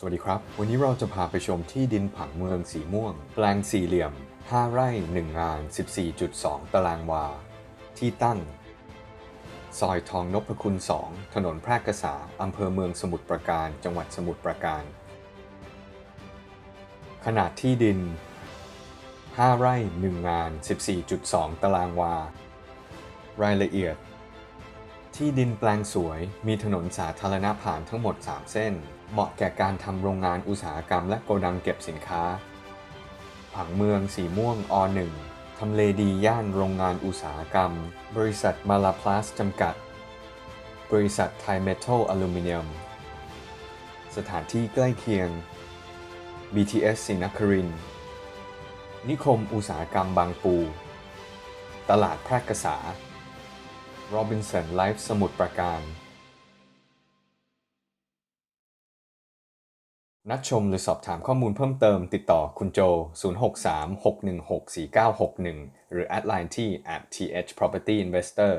สวัสดีครับ วันนี้เราจะพาไปชมที่ดินผังเมืองสีม่วง แปลงสี่เหลี่ยม 5 ไร่ 1 งาน 14.2 ตารางวา ที่ตั้ง ซอยทองนพคุณ 2 ถนนแพร่กษาอำเภอเมืองสมุทรปราการ จังหวัดสมุทรปราการ ขนาดที่ดิน 5 ไร่ 1 งาน 14.2 ตารางวา รายละเอียด ที่ดินแปลงสวย มีถนนสาธารณะผ่านทั้งหมด 3 เส้น เหมาะแก่การทำโรงงานอุตสาหกรรมและโกดังเก็บสินค้า ผังเมืองสีม่วงอ1ทำเลดีย่านโรงงานอุตสาหกรรม บริษัทมาลาพลัสจำกัด บริษัทไทยเมทัลอลูมิเนียม สถานที่ใกล้เคียง BTS ศรีนคริน นิคมอุตสาหกรรมบางปู ตลาดแพร่กษา โรบินสันไลฟ์สมุทรปราการ นัดชมหรือสอบถามข้อมูลเพิ่มเติมติดต่อคุณโจ 063 616 4961 หรือแอดไลน์ที่ at @thpropertyinvestor